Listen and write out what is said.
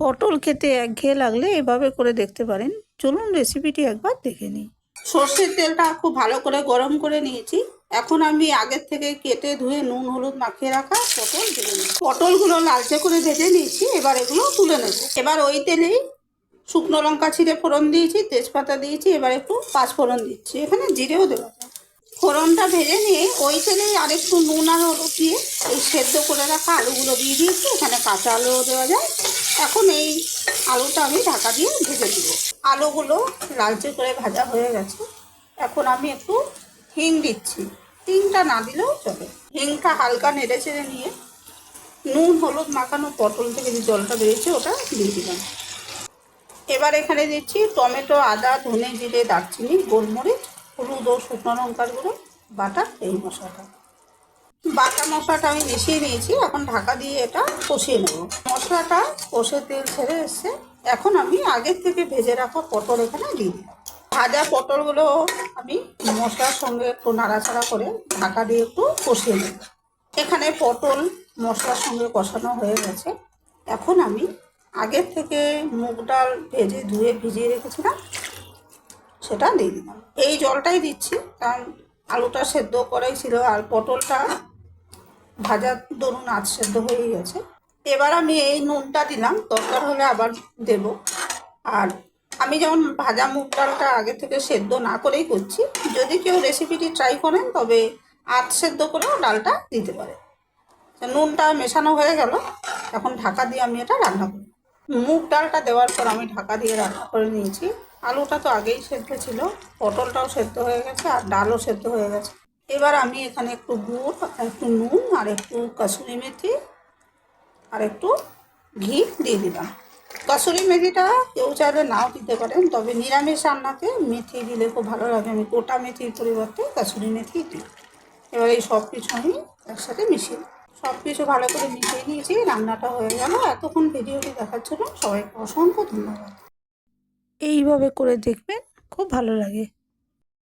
পটল খেতে একঘেয়ে লাগলে এভাবে করে দেখতে পারেন। চলুন রেসিপিটি একবার দেখে নিই। সর্ষের তেলটা খুব ভালো করে গরম করে নিয়েছি। এখন আমি আগের থেকে কেটে ধুয়ে নুন, হলুদ মাখিয়ে রাখা পটল দিয়ে নিই পটলগুলো লালচে করে ভেজে নিয়েছি, এবার এগুলো তুলে নেব। এবার ওই তেলেই শুকনো লঙ্কা ছিঁড়ে ফোড়ন দিয়েছি, তেজপাতা দিয়েছি, এবার একটু পাঁচ ফোড়ন দিচ্ছি। এখানে জিরেও যায় ফোড়নটা ভেজে নিয়ে ওই তেলেই আরেকটু নুন আর হলুদ দিয়ে এই সেদ্ধ করে রাখা আলুগুলো দিয়ে দিয়েছি। এখানে কাঁচা আলুও দেওয়া যায়। এখন এই আলুটা আমি ঢাকা দিয়ে ভেজে দিব আলুগুলো লালচে করে ভাজা হয়ে গেছে। এখন আমি একটু হিং দিচ্ছি। হিংটা না দিলেও চলে। হিংটা হালকা নেড়ে চেড়ে নিয়ে নুন, হলুদ মাখানো পটল থেকে যে জলটা বেরিয়েছে ওটা দিয়ে দিলাম। এবার এখানে দিচ্ছি টমেটো, আদা, ধনে জিরে, দারচিনি, গোলমরিচ, হলুদ ও শুকনো লঙ্কার গুঁড়ো বাটা এই মশলাটা। বাটা মশলাটা আমি মিশিয়ে নিয়েছি, এখন ঢাকা দিয়ে এটা কষিয়ে নেব। মশলাটা কষে তেল ছেড়ে এসছে। এখন আমি আগের থেকে ভেজে রাখা পটল এখানে দিলাম। ভাজা পটলগুলো আমি মশলার সঙ্গে একটু নাড়াচাড়া করে ঢাকা দিয়ে একটু কষিয়ে নেব। এখানে পটল মশলার সঙ্গে কষানো হয়ে গেছে। এখন আমি আগের থেকে মুগ ডাল ভেজে ধুয়ে ভিজিয়ে রেখেছিলাম, সেটা দিয়ে দিলাম। এই জলটাই দিচ্ছি, কারণ আলুটা সেদ্ধ করাই ছিল আর পটলটা ভাজা ধরুন আজ সেদ্ধ হয়ে গেছে। এবার আমি এই নুনটা দিলাম, দরকার হলে আবার দেব। আর আমি যেমন ভাজা মুগ ডালটা আগে থেকে সেদ্ধ না করেই করছি, যদি কেউ রেসিপিটি ট্রাই করেন তবে আধ সেদ্ধ করেও ডালটা দিতে পারে। নুনটা মেশানো হয়ে গেল, এখন ঢাকা দিয়ে আমি এটা রান্না করি মুগ ডালটা দেওয়ার পর আমি ঢাকা দিয়ে রান্না করে নিয়েছি। আলুটা তো আগেই সেদ্ধ ছিল, পটলটাও সেদ্ধ হয়ে গেছে আর ডালও সেদ্ধ হয়ে গেছে। এবার আমি এখানে একটু গুড়, একটু নুন আর একটু কাসুরি মেথি আর একটু ঘি দিয়ে দিলাম। কাসুরি মেথিটা কেউ চাইলে নাও দিতে পারেন, তবে নিরামিষ রান্নাতে মেথি দিলে খুব ভালো লাগে। আমি গোটা মেথির পরিবর্তে কাসুরি মেথি দিই। এবার এই সব কিছু আমি একসাথে মিশিয়ে। সব কিছু ভালো করে মিশিয়ে নিয়েছি, রান্নাটা হয়ে গেল। এতক্ষণ ভিডিওটি দেখার জন্য সবাইকে অসংখ্য ধন্যবাদ। এইভাবে করে দেখবেন খুব ভালো লাগে।